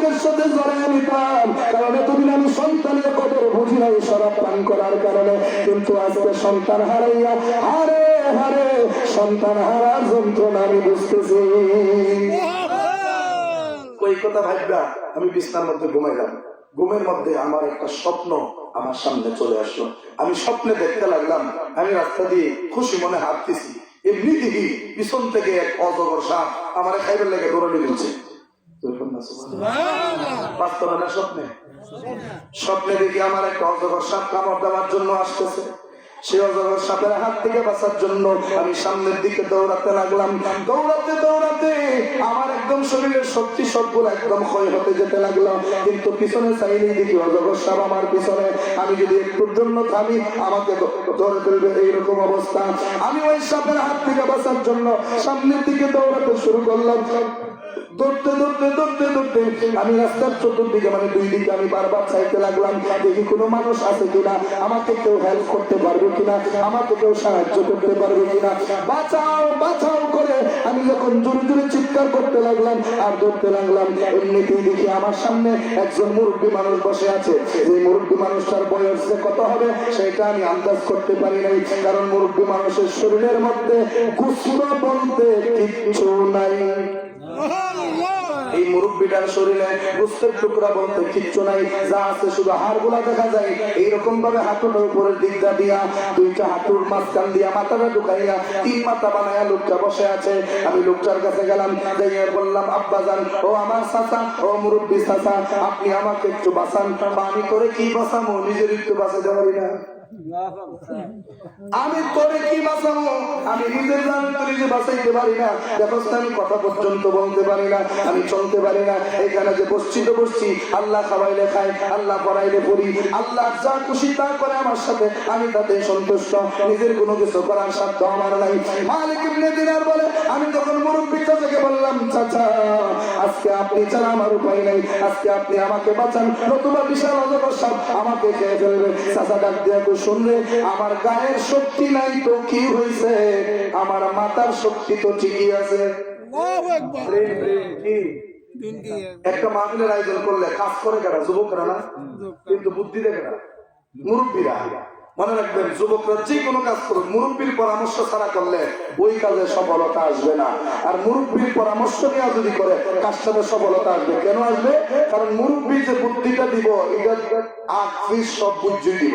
সাথে জড়াই নিতাম। কারণ এতদিন আমি সন্তানের কদর বুঝি নাই পান করার কারণে। কিন্তু আজকে সন্তান হারাইয়া, হারে হারে, সন্তান যন্ত্রণা আমি বুঝতেছি। আমি মধ্যে ঘুমাইলাম। ঘুমের মধ্যে আমার একটা স্বপ্ন আমার সামনে চলে আসলো। আমি স্বপ্নে দেখতে লাগলাম, আমি রাস্তা দিয়ে খুশি মনে হাঁটতেছি। এমনি দেখি পিছন থেকে এক অজগর সাপ আমার খাইবার লেগে দৌড়ানি দিচ্ছে। আমি সামনের দিকে দৌড়াতে লাগলাম দৌড়াতে দৌড়াতে আমার একদম শরীরের শক্তি সবগুলো একদম ক্ষয় হতে যেতে লাগল কিন্তু পিছনে চাইনি দেখি অজগর সাপ আমার পিছনে আমি যদি একটুর জন্য থামি আমাকে আমি ওই সাপের হাত থেকে বাঁচার জন্য সামনের দিকে দৌড়াতে শুরু করলাম। দৌড়তে দৌড়তে দৌড়তে দৌড়তে আমি রাস্তার চতুর্দিকে মানে দুই দিকে আমি বারবার চাইতে লাগলাম, দেখি কোনো মানুষ আছে কিনা, আমাকে কেউ হেল্প করতে পারবে কিনা, আমাকে কেউ সাহায্য করতে পারবে কিনা। বাঁচাও বাঁচাও করে। আমি যখন জোরে জোরে চিৎকার করতে লাগলাম, আর দৌড়তে লাগলাম, এমনিতেই দেখি আমার সামনে একজন মুরব্বী মানুষ বসে আছে। যে মুরব্বী মানুষটার বয়স যে কত হবে, সেটা আমি আন্দাজ করতে পারি নাই, কারণ মুরব্বী মানুষের শরীরের মধ্যে গুসল বলতে কিচ্ছু নাই। এই মুরব্বীটার শরীরে গুস্তের টুকরা বলতে কিচ্ছু নাই, যা আছে শুধু হাড়গুলা দেখা যায়। এইরকম ভাবে হাঁটুটার উপরের দিকটা দিয়া, দুইটা হাঁটুর মাঝখান দিয়া মাথাটা ঢুকাইয়া তিন মাথা বানাইয়া লোকটা বসে আছে। আমি লোকটার কাছে গেলাম, যাইয়া বললাম, আব্বা যান ও আমার চাচা, ও মুরব্বী চাচা, আপনি আমাকে একটু বাঁচান। পানি করে কি বাঁচামো? নিজের একটু বাঁচাতে পারি না। আমি তোরে কি বাঁচাবো? আমি নিজের জান নিজে বাঁচাইতে পারি না দেখো আমি কথা পর্যন্ত বলতে পারি না, আমি চলতে পারি না। এখানে যে বসছি তো বসছি, আল্লাহ খাওয়াইলে খাই, আল্লাহ পড়াইলে পড়ি। আল্লাহ যা খুশি তা করে আমার সাথে, আমি তাতে সন্তুষ্ট। নিজের কোনো কিছু করার সাধ্য আমার নাই। মালিক ইবনে দিনার বলে, আমি তখন মুরব্বীটা থেকে বললাম, চাচা, আজকে আপনি ছাড়া আমার উপায় নাই। আজকে আপনি আমাকে বাঁচান। নতুবা বিশাল অজগর সাপ আমাকে খেয়ে ফেলবে। চাচা ডাক দিয়ে শুনলে আমার গায়ের শক্তি নাই তো কি হয়েছে আমার মাথার শক্তি তো ঠিকই আছে? একটা মাহফিলের আয়োজন করলে কাজ করে কারা? যুবকরা না? কিন্তু বুদ্ধি দেখে না মুরব্বীরা। মনে রাখবেন যুবকরা যে কোনো কাজ করুন মুরব্বীর পরামর্শ ছাড়া করলে ওই কাজে সফলতা আসবে না। আর মুরব্বীর পরামর্শ নিয়ে যদি করে কাজটাতে সফলতা আসবে? কেন আসবে? কারণ মুরব্বী যে বুদ্ধিটা দিব এটা আখি সব বুদ্ধি দিব।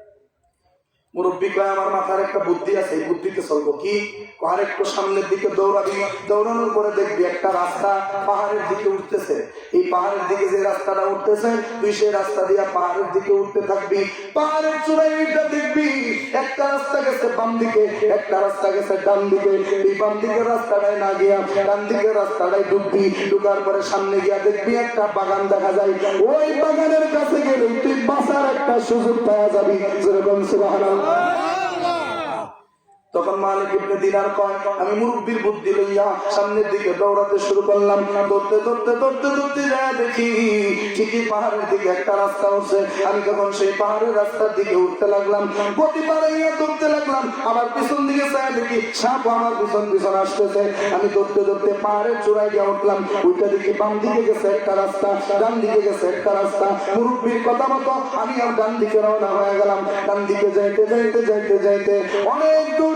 মুরব্বী কয় আমার মাথার একটা বুদ্ধি আছে, এই বুদ্ধিতে চলবো কি? সামনের দিকে দৌড়াবি, দৌড়ানোর পরে দেখবি একটা রাস্তা পাহাড়ের দিকে উঠতেছে। এই পাহাড়ের দিকে যে রাস্তাটা উঠতেছে, তুই সেই রাস্তা দিয়ে পাহাড়ের দিকে উঠতে থাকবি। পাহাড়ের চূড়ায় দেখবি, একটা রাস্তা গেছে বাম দিকে, একটা রাস্তা গেছে ডান দিকে। এই বাম রাস্তাটায় না গিয়া, ডান রাস্তাটায় ঢুকবি, ঢুকার পরে সামনে গিয়া দেখবি একটা বাগান দেখা যায়। ওই বাগানের কাছে গেলে তুই বাঁচার একটা সুযোগ পাওয়া যাবি। যেরকম সুবহানাল্লাহ তখন মালিক ইবনে দিনার কয়, আমি মুরব্বীর বুদ্ধি লইয়া সামনের দিকে দৌড়াতে শুরু করলাম। দৌড়তে দৌড়তে দৌড়তে দৌড়তে যায় দেখি, ঠিকই পাহাড়ের দিকে একটা রাস্তা উঠছে। আমি তখন সেই পাহাড়ের রাস্তার দিকে উঠতে লাগলাম। গতি বাড়াইয়া দৌড়তে লাগলাম। আমার পিছন দিকে চায় দেখি সাপ আমার পিছন পিছন আসতেছে। আমি দৌড়তে দৌড়তে পাহাড়ের চূড়ায় গিয়ে উঠলাম। উঠতে দেখি বাম দিকে গেছে একটা রাস্তা, ডান দিকে গেছে একটা রাস্তা। মুরব্বীর কথা মতো আমি আর ডান দিকে রওনা হয়ে গেলাম। ডান দিকে যাইতে যাইতে যাইতে যাইতে অনেক দূর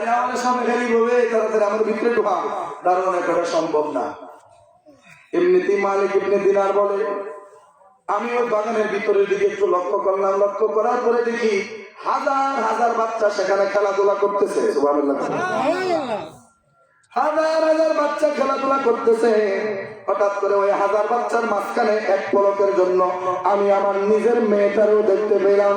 আরে সামনে ভিতরে ঢোকা। সম্ভব না। এমনিতেই মালিক দিনার বলে আমি ওই বাগানের ভিতরের দিকে একটু লক্ষ্য করলাম, লক্ষ্য করার পরে দেখি হাজার হাজার বাচ্চা সেখানে খেলাধুলা করতেছে। হাজার হাজার বাচ্চা খেলাধুলা করতেছে। হঠাৎ করে ওই হাজার বাচ্চার মাঝখানে এক পলকের জন্য আমি আমার নিজের মেয়েটারও দেখতে পেলাম।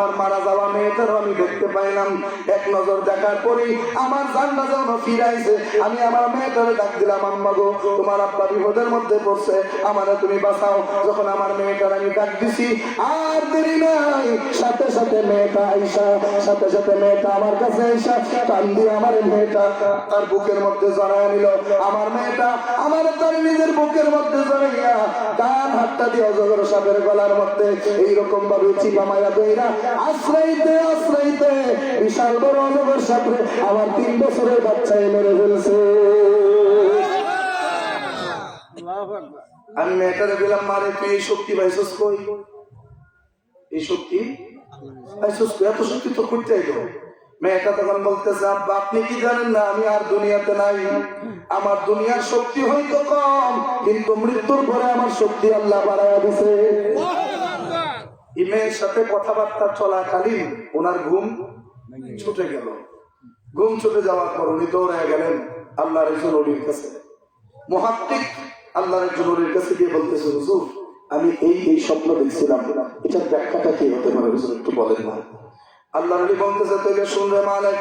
আমার মারা যাওয়া মেয়েটারও আমি দেখতে পাইলাম। এক নজর দেখার পরেই আমার জান্না যেন ফিরাইছে। আমি আমার মেয়েটারে ডাক দিলাম, আম্মা গো, তোমার আব্বা বিপদের মধ্যে পড়ছে। আমারে তুমি বাঁচাও। যখন আমার মেয়েটার আমি ডাক দিছি, আর দেরি নাই। সাথে সাথে মেয়েটা আইসা, সাথে সাথে মেয়েটা আমার কাছে আইসা, টান দিয়ে আমার মেয়েটা তার বুকের মধ্যে জড়ায় নিল। আমার মেয়েটা আমার তার নিজের বুকের মধ্যে জড়াইয়া ডান হাতটা দিয়ে অজগর সাপের গলার মধ্যে এইরকম ভাবে চিপা মায়া দইরা আশ্রয়িতে আশ্রয়িতে, বিশাল বড় আমার তিন বছরের বাচ্চায় ফেলছে। আমি মেয়েটারে মারে, তুই এই শক্তি এই শক্তি? এত শক্তি তো করতে মেয়েটা তখন বলতেছে, আব্বা, আপনি কি জানেন না, আমি আর দুনিয়াতে নাই। আমার দুনিয়ার শক্তি হয়তো কম, কিন্তু মৃত্যুর পরে আমার শক্তি আল্লাহ বাড়াইয়া দিছে। এই মেয়ের সাথে কথাবার্তা চলাকালীন ওনার ঘুম ছুটে গেল। ঘুম ছুটে যাওয়ার পর উনি দৌড়ায় গেলেন আল্লাহ রেজুল অলির কাছে। মহাত্মিক আল্লাহ রেজুল অলির কাছে গিয়ে বলতেছে, হুজুর, আমি এই এই স্বপ্ন দেখছিলাম। এটার ব্যাখ্যাটা কি হতে পারে? একটু বলেন না। আল্লাহ নবী বলতেছে তুই শুনবে মালিক,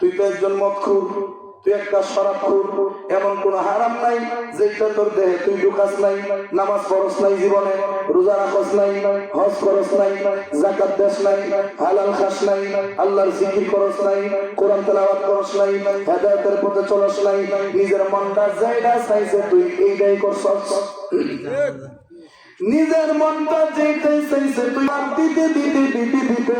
তুই তো একজন মদখুর। তুই একটা শরাবখুর এমন কোন হারাম নাই যেটা তোর দেহে তুই ঢুকাস নাই, নামাজ পড়স নাই জীবনে, রোজা রাখস নাই, হজ করস নাই জাকাত দেশ নাই, হালাল খাস নাই, আল্লাহর জিকির করস নাই, কোরআন তেলাওয়াত করস নাই, হেদায়েতের পথে চলস নাই, নিজের মনটা যাইডা চাইছে তুই এইটাই করছস। নিজের মনটা যেতে চাইছে তুই আর দিতে দিতে দিতে দিতে।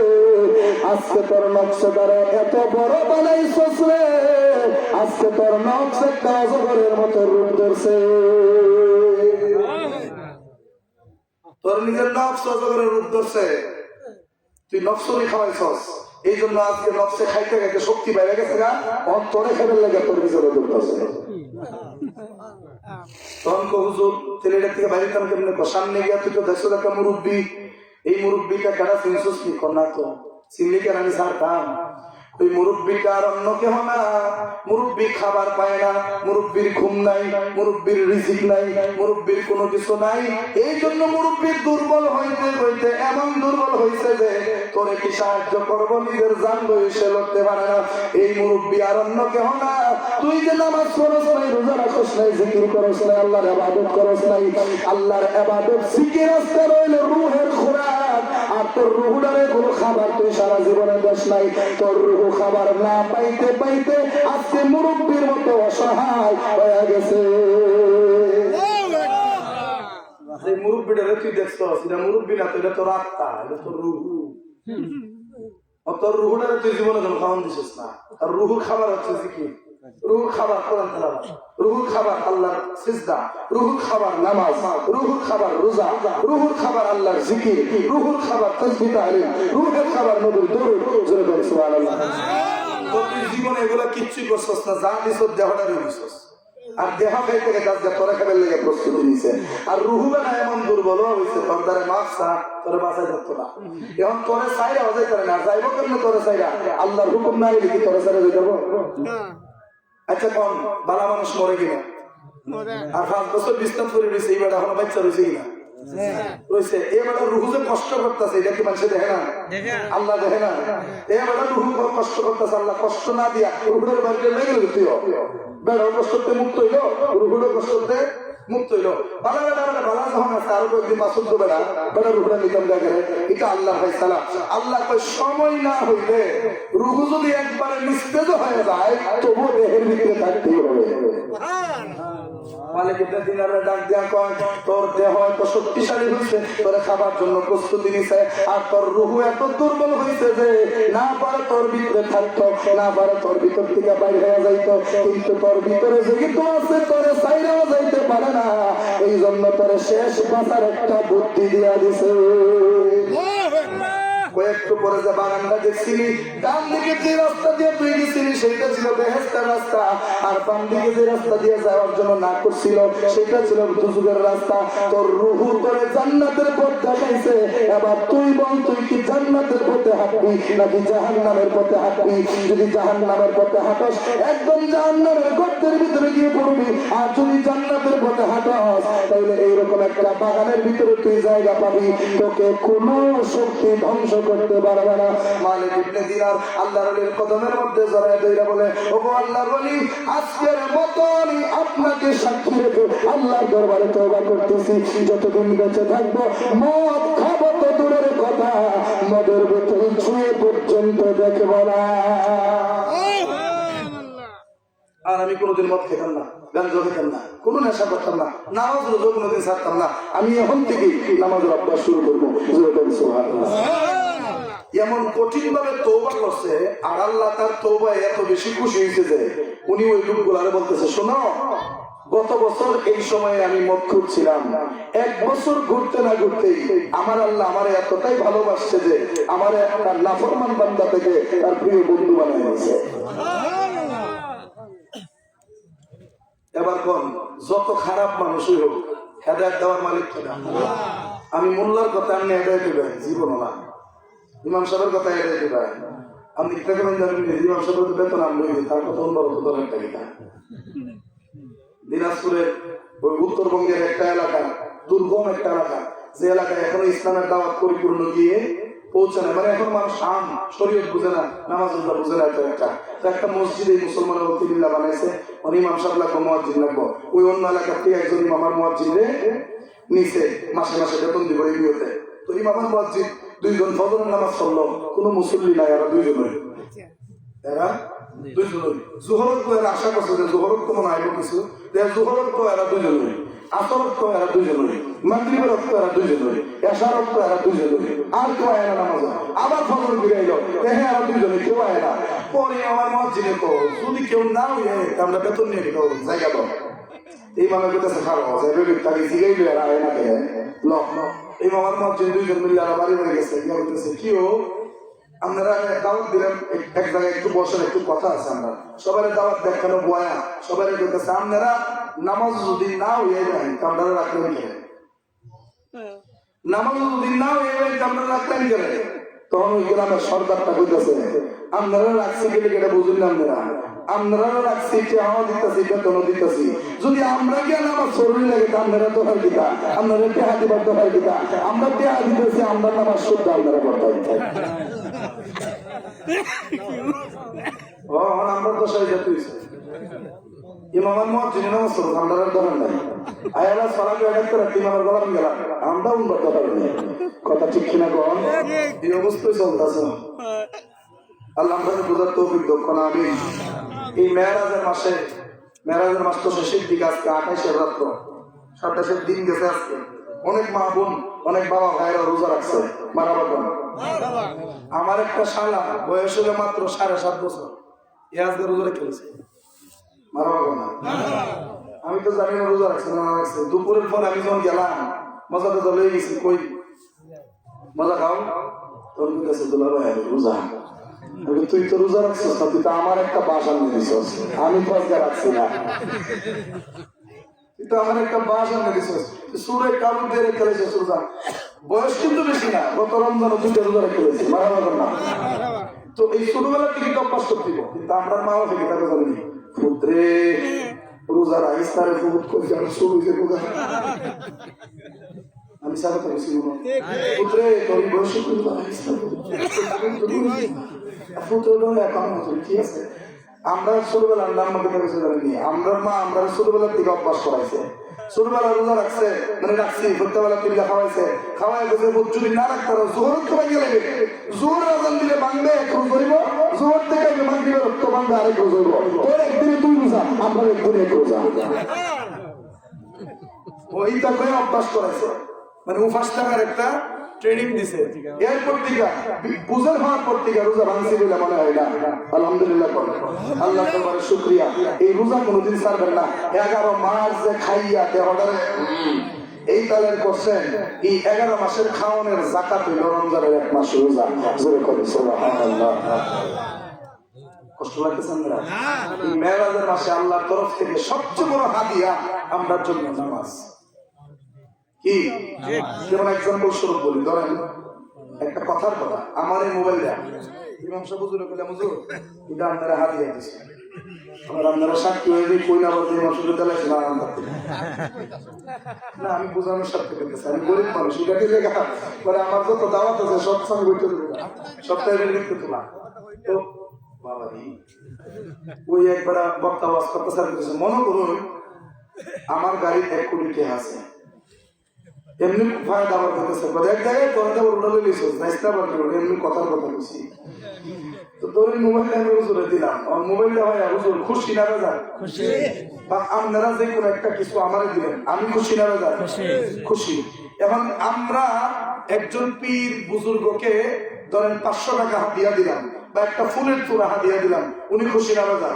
আজকে তোর নকশাদারে এত বড় বানাইছস রে। আজকে তোর নকশ একটা অজগরের মতো রূপ ধরছে। তোর নিজের নকশ অজগরের রূপ ধরছে। তুই নকশরি খাওয়াইছস। এই জন্য আজকে নকশে খাইতে খাইতে শক্তি বাইরে গেছে না? অন্তরে খেলে লেগে তোর ভিতরে ঢুকতেছে তখন হুজুর ছেলেটা থেকে বাইরে কাম কেমনে কো সামনে গিয়া তুই তো দেখছ একটা মুরব্বী। এই মুরব্বীটা কারা চিনছিস কি কন্যা তো। চিনলি কেন আমি ছাড়তাম ওই মুরব্বীটা আর অন্য কেহ না? মুরব্বী খাবার পায় না, মুরব্বীর ঘুম নাই, মুরব্বীর রিজিক নাই, মুরব্বীর কোনো কিছু নাই। এই জন্য মুরব্বীর দুর্বল হইতে হইতে এমন দুর্বল হইছে যে, তোরে কি সাহায্য করব? নিজের জান সে লড়তে পারে না। এই মুরব্বী আর অন্য কেহ না। তুই যে নামাজ করস নাই, রোজা রাখস নাই, জিকির করস নাই, আল্লাহর আবাদত করস নাই, আল্লাহর আবাদত জিকির আসতে রইল রুহের খোরাক। আর তোর রুহুডারে কোনো খাবার তুই সারা জীবনে দেশ নাই। তোর রুহু খাবার না পাইতে পাইতে আজকে মুরব্বীর মতো অসহায় হয়ে গেছে। মুরব্বীটারে তুই দেখছস এটা মুরব্বী না এটা তোর আত্মা এটা তোর রুহু। তোর রুহুটারে তুই জীবনে কোনো খাওয়ান দিছিস না। আর রুহু খাবার হচ্ছে জিকির। রুহুর খাবার খাবার আল্লাহর রুহুর খাবার নামাজ রুহুর খাবার রোজা রুহুর খাবার আল্লাহর রুহুর খাবার খাবার নবীর জীবনে এগুলা কিচ্ছুই করছস না, যা দিছস দেহটা দিছস। আর দেহ আজকে তোরা খাবার আর রুহু বেলা এমন দুর্বল হয়েছে, তোর দ্বারা মাছ তোরে বাঁচাই ধরতো না। এখন তোরে চাইরা অজাই করে না, যাইব কেমনে তোরে চাইরা আল্লাহর হুকুম নাই দেখি তোরে চাইরা যাই যাব আচ্ছা কোন বালা মানুষ মরে কিনা? আর পাঁচ বছর করে রয়েছে এই বেটা এখনও বাচ্চা রয়েছে কিনা? রয়েছে। এ বেটা রুহু যে কষ্ট করতেছে এটা কি মানুষে দেখে না? আল্লাহ দেখে না? এ বেটা রুহু কষ্ট করতেছে আল্লাহ কষ্ট না দিয়া রুহুদের বাড়িতে লেগে গেল তুই বেড়াও কষ্টতে মুক্ত হইল রুহুরও কষ্ট মুক্ত হইল। বালা বেটা বেটা বালা যখন আছে, আরও কয়েকদিন বাসন্ত বেড়া বেটা রুহুরা নিতাম জায়গা এটা আল্লাহ ভাই সালাম। আল্লাহ কই সময় না হইলে রুহু যদি একবারে নিস্তেজ হয়ে যায় তবু দেহের ভিতরে থাকতেই হবে। মালিক দিনারে ডাক কয়, তোর দেহ এত শক্তিশালী তোরে খাবার জন্য প্রস্তুতি নিছে, আর তোর রুহু এত দুর্বল হইছে যে না পারে তোর ভিতরে থাকতো, না পারে তোর ভিতর থেকে বাইরে হয়ে যাইতো, কিন্তু তোর ভিতরে যে কিন্তু আছে, তোরে সাইরাও যাইতে পারে না। এই জন্য তোরে শেষ বাঁচার একটা বুদ্ধি দিয়া দিছে। কয়েকটু পরে যে দেখছিলি, ডান দিকে যে রাস্তা দিয়ে তুই গেছিলি সেটা ছিল রাস্তা। আর বাম দিকে যে রাস্তা দিয়ে যাওয়ার জন্য না করছিল, সেটা ছিল দুজুগের রাস্তা। তোর রুহু করে জান্নাতের এবার তুই বল, তুই কি জান্নাতের পথে হাঁটবি, নাকি জাহান্নামের পথে হাঁটবি? যদি জাহান্নামের পথে হাঁটস, একদম জাহান্নামের গর্তের ভিতরে গিয়ে পড়বি। আর যদি জান্নাতের পথে হাঁটস, তাহলে এইরকম একটা বাগানের ভিতরে তুই জায়গা পাবি। তোকে কোনো শক্তি ধ্বংস করতে পারবে না মালিক ইবনে দিনার আল্লাহর ওলির কদমের মধ্যে জড়ায় দইরা বলে ওগো আল্লাহর ওলি আজকের আপনাকে সাক্ষী রেখে আল্লাহর দরবারে তওবা করতেছি। যতদিন বেঁচে থাকব মদ খাব তো দূরের কথা। মদের বোতল ছুঁয়ে পর্যন্ত দেখব না। আর আমি কোনোদিন মদ খেতাম না গাঞ্জ খেতাম না কোনো নেশা করতাম না নামাজ রোজো কোনোদিন ছাড়তাম না। আমি এখন থেকে নামাজের অভ্যাস শুরু করব। এমন কঠিন ভাবে তৌবা করছে, আর আল্লাহ তার তৌবায় এত বেশি খুশি হয়েছে যে উনি ওই লোকগুলারে বলতেছে, শোনো, গত বছর এই সময়ে আমি মদ খুঁজছিলাম। এক বছর ঘুরতে না ঘুরতেই আমার আল্লাহ আমার এতটাই ভালোবাসছে যে আমার একটা নাফরমান বান্দা থেকে তার প্রিয় বন্ধু বানিয়ে দিয়েছে। এবার কোন, যত খারাপ মানুষই হোক, হেদায়ত দেওয়ার মালিক আমি মোল্লার কথা আপনি হেদায়ত দেবেন জীবন না। ইমাম সাহেবের কথা হেদায়ত দেবেন আপনি কি থাকবেন জানেন ইমাম সাহেবের বেতন আমি লই তার কথা অন্য কত ধরনের তালিকা দিনাজপুরের ওই উত্তরবঙ্গের একটা এলাকা, দুর্গম একটা এলাকা, যে এলাকায় এখনও ইসলামের দাওয়াত পরিপূর্ণ গিয়ে পৌঁছে না। মানে এখন মানুষ আম শরীয়ত বুঝে না নামাজ রোজা বুঝে না এত একটা। একটা মসজিদ মুসলমানের ওকিল্লা বানাইছে ওর ইমাম সাহেব লাগবো মহাজিন লাগবো। ওই অন্য এলাকার থেকে একজন ইমামার রে নিচে মাসে মাসে বেতন দিব এই বিয়েতে। তো ইমামার মহাজিদ দুইজন ফজরের নামাজ পড়ল কোনো মুসল্লি নাই এরা দুইজনের এরা দুইজনই। জোহরত তো এরা আশা করছে যে জোহরত তো মনে আইব কিছু। জোহরত তো এরা দুইজনই। আসরত তো এরা দুইজনই। মাগরিবের তো এরা দুইজনই। এশারত তো এরা দুইজনই। আর কেউ আয় না নামাজ। আবার ফজর এলো হ্যাঁ এরা দুইজনই কেউ আয় না। পরে আমার মসজিদে তো যদি কেউ না আমরা বেতন নিয়ে জায়গা কাছে খারাপ তাকে জিগাই লই আর আয় না কে? লক এই মামার মসজিদ দুইজন মিলে আর বাড়ি বাড়ি গেছে গিয়ে বলতেছে কি ও? আপনারা দাওয়াত দিলেন এক- এক জায়গায় একটু বসার একটু কথা আছে আমরা। সবাই দাওয়াত দেখানো বয়া? সবাই বলতেছে আপনারা নামাজ যদি না হয়ে যায় আপনারা রাখলেন কেন নামাজ যদি না হয়ে যায় তা আপনারা রাখলেন কেন তখন ওই গ্রামের সর্দারটা কইতেছে আপনারা রাখছি গেলে এটা বুঝুন না আপনারা? আপনারা রাখছি টেহাও দিতেছি, বেতনও দিতেছি। যদি আমরা গিয়ে নামাজ শরীর লাগে আপনারা দোকান দিতা আপনারা টেহা দিবার দোকান দিতা আমরা টেহা দিতেছি, আমরা নামাজ শুদ্ধ আপনারা করতে এখন আমরা তো সেই জাতি হইছে ইমামের মত যিনি নামাজ পড়ুন আমরা নাই। আয়ালা সালাম এডাক করে ইমামের গলাম গেলাম। আমরা উন্নত বলি কথা ঠিক কিনা কন? এই অবস্থায় চলতেছে। আল্লাহ আমাদের বোঝার তৌফিক দক্ষ আমি এই মেয়েরাজের মাসে, মেয়েরাজের মাস তো শেষের দিকে আজকে আঠাশের রাত্র সাতাশের দিন গেছে আজকে। অনেক মা বোন, অনেক বাবা ভাইরা রোজা রাখছে, মারা বাবা। আমার একটা শালা, বয়স হলো মাত্র সাড়ে সাত বছর। এ আজকে রোজা রেখেছে মারা বাবা না। আমি তো জানি না রোজা রাখছে না রাখছে। দুপুরের পর আমি যখন গেলাম, মজা তো লয়ে গেছি, কই? মজা খাও? তোর কাছে দুলা রোজা। তুই তো রোজা রাখছিস না, তুই তো আমার একটা বাসা নিয়ে আমি আজকে রাখছি না। তুই তো আমার একটা বাসা নিয়ে দিছিস সুরে কাবুল দিয়ে রেখে রেখেছিস রোজা? বয়স কিন্তু বেশি না, গত রমজানে দুইটা রোজা রেখে রেখেছি মারা না। তো এই ছোটবেলা থেকে তো অভ্যাস করতে কিন্তু আমরা মা থেকে তাকে জানি? পুত্রে রোজা রাখিস তারে ফুট করে শুরু হয়েছে আমি সারা বেশি পুত্রে তোর বয়স কিন্তু পুত্র এখন ঠিক আছে? আমরা ছোটবেলা আল্লাহ আমাকে কিছু জানি আমরা মা আমরা ছোটবেলার থেকে অভ্যাস করাইছে। ছোটবেলা রোজা রাখছে মানে রাখছি সন্ধ্যাবেলা তিনটা খাওয়াইছে। খাওয়াই গেছে যদি না রাখতে পারো জোর ভাঙিয়ে লাগে জোর রাজন দিলে ভাঙবে এক রোজ করিব জোর থেকে আগে ভাঙবে রক্ত ভাঙবে আরেক রোজ হইব তোর একদিনে দুই রোজা আমরা একদিনে এক রোজা। ওইটা করে অভ্যাস করাইছে। মানে উফাস থাকার একটা ট্রেনিং দিছে। এরপর থেকে বুঝের হওয়ার পর থেকে রোজা ভাঙছি বলে মনে হয় না। আলহামদুলিল্লাহ। আল্লাহ তোমার শুক্রিয়া। এই রোজা কোনোদিন ছাড়বেন না। এগারো মাস যে খাইয়া দেহটারে এই তালের করছেন, এই এগারো মাসের খাওয়ানোর জাকাত হইল রমজানের এক মাস রোজা। জোরে করে সুবহানাল্লাহ। কষ্ট লাগতেছে না? মাসে আল্লাহর তরফ থেকে সবচেয়ে বড় হাদিয়া আমরার জন্য নামাজ। কি? যেমন এক্সাম্পল স্বরূপ বলি ধরেন একটা কথার কথা আমার এই মোবাইলটা ইমাম সাহেব হুজুরে কইলাম হুজুর এটা আপনারা হাদিয়া দিছে আমার আপনারা সাক্ষী হয়ে না বলতে ইমাম সাহেব তাহলে না না আমি বোঝানোর সাথে করতেছি আমি গরিব মানুষ কি লেখা? পরে আমার যত দাওয়াত আছে সব সঙ্গে বইতে সপ্তাহে লিখতে তোলা তো বাবা রে, ওই একবার বক্তা ওয়াজ করতে মনে করুন আমার গাড়ির এক কোটি টাকা আছে। এমনি ভাড়া দাবার করতেছে এক জায়গায় তোর দাবার এমনি কথার কথা বলছি। তো তোর মোবাইলটা আমি হুজুরে দিলাম। আমার মোবাইলটা হয় হুজুর খুশি না বেজার? বা আপনারা যে কোনো একটা কিছু আমারে দিলেন আমি খুশি না বেজার? খুশি। এখন আমরা একজন পীর বুজুর্গকে ধরেন পাঁচশো টাকা হাতিয়া দিলাম। বা একটা ফুলের তোরা হাতিয়া দিলাম, উনি খুশি বেজার?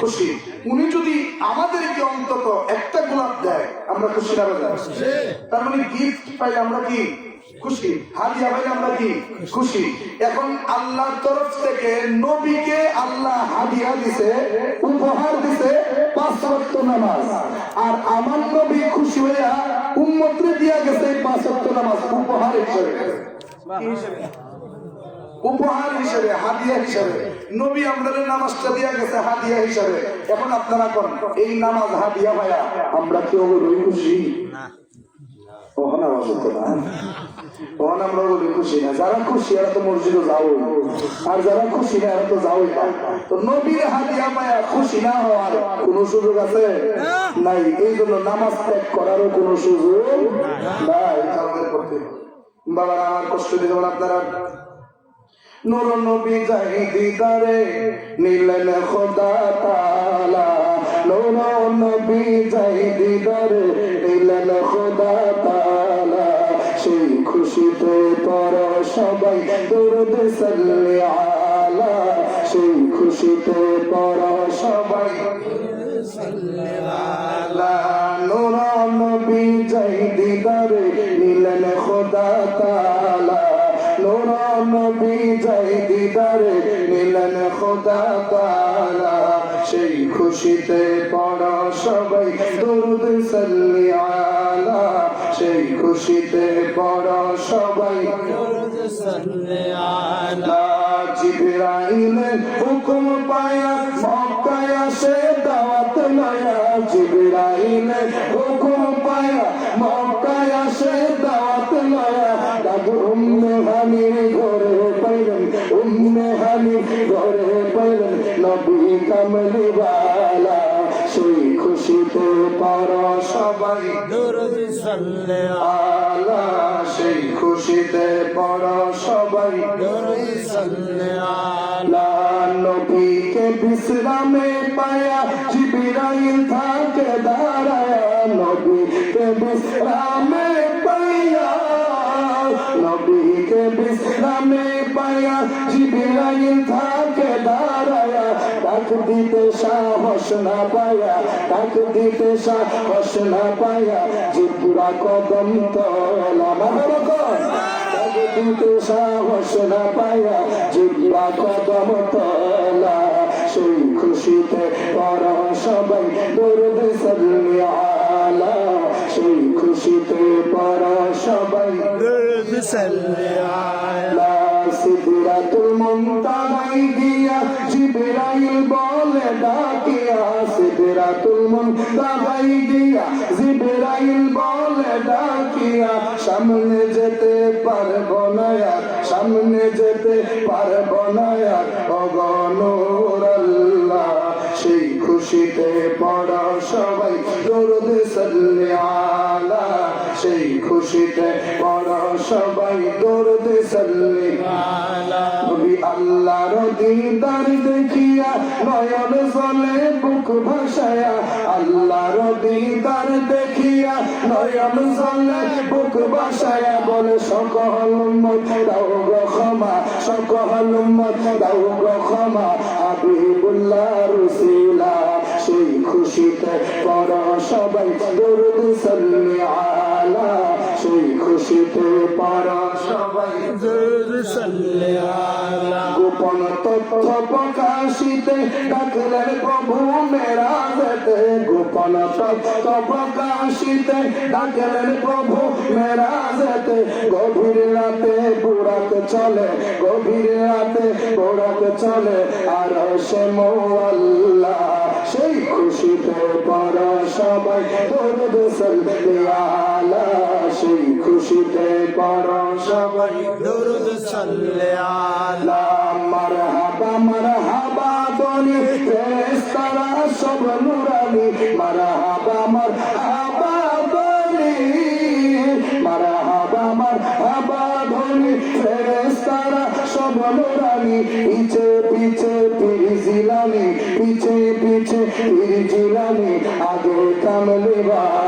খুশি। উনি যদি আমাদেরকে অন্তত একটা গোলাপ দেয়, আমরা খুশি বেজার? তার মানে গিফট পাই আমরা কি? খুশি। পাই আমরা কি? খুশি। এখন আল্লাহর তরফ থেকে নবীকে আল্লাহ হাদিয়া দিছে, উপহার দিছে পাঁচ ওয়াক্ত নামাজ। আর আমার নবী খুশি হইয়া উম্মতরে দিয়া গেছে পাঁচ ওয়াক্ত নামাজ, উপহার হিসেবে? উপহার হিসেবে হাদিয়া হিসেবে। নবী আমাদের নামাজটা দিয়া গেছে হাদিয়া হিসেবে। এখন আপনারা কোন? এই নামাজ হাদিয়া ভাইয়া আমরা কি ওগুলোই খুশি? ওখান আওয়াজ হতো না। ওখান আমরা বলি খুশি না। যারা খুশি এরা তো মসজিদে যাও আর যারা খুশি না এরা তো যাওই না। তো নবীর হাদিয়া পায়া খুশি না হওয়ার কোন সুযোগ আছে? নাই। এই জন্য নামাজ ত্যাগ করারও কোন সুযোগ নাই। আমাদের করতে হবে। আমার কষ্ট দিতে আপনারা? নূর নবী যাই দিদারে, নিলেন খোদা তালা। নূর নবী যাই দিদারে, নিলেন খোদা তালা। সেই খুশিতে পর সবাই দুরুদ সাল্লি আলা। সেই খুশিতে পর সবাই দিদারে মিলন খোদা তালা সেই খুশিতে পড় সবাই। দরুদ সাল্লি আলা সেই খুশিতে পড় সবাই। আলা। জিবরাইলের আলা সেই খুশিতে বড় সবাই আলা নবীকে বিশ্রামে পায়া জিবরাইল থাকে দাঁড়ায়। নবীকে বিশ্রামে পায়া নবীকে বিশ্রামে দিতে সাহস না পায়া তাক দিতে সাহস না পায়া জিবরা কদম তলা তাক দিতে সাহস না পায়া জিবরা কদম তলা। সেই খুশিতে পর সবাই দরুদ সাল্লি সেই খুশিতে পর সবাই আলা। সিদরাতুল মুনতাহাই গিয়া জিবরাইল ডাকিয়া সিদরাতুল মুনতাহাই গিয়া জিবরাইল বলে ডাকিয়া সামনে যেতে পারব না সামনে যেতে পারব না আর, আল্লাহ সেই খুশিতে পড়া সবাই দরুদ সাল্লি আলা সেই খুশিতে দিদার দেখিয়া নয়ন জলে বুক ভাসায়া আল্লাহর দিদার দেখিয়া নয়ন জলে বুক ভাসায়া বলে, সকল উম্মত দাও গো ক্ষমা, সকল উম্মত দাও গো ক্ষমা। হাবিবুল্লাহ রসিলা, সেই খুশিতে পড় সবাই দরুদ সাল্লি আলা সেই খুশিতে পারা সবাই গোপন তথ্য প্রকাশিতে ডাকলেন প্রভু মেরা যেতে গোপন তথ্য প্রকাশিতে ডাকলেন প্রভু মেরা যেতে গভীর রাতে বুড়াতে চলে, গভীর রাতে বুড়াতে চলে, আর সে মো আল্লাহ সেই খুশিতে পর সবাই দরুদ সাল্লাল্লাহ সেই খুশিতে পর সবাই দরুদ সাল্লে আলা। মারহাবা মারহাবা বলি ফেরেশতারা সব নুরানি। মারহাবা মারহাবা বলি মারহাবা মারহাবা বলি ফেরেশতারা সব নুরানি। পিছে পিছে পীর पीछे पीछे फिर जिला में आगे कमलेवा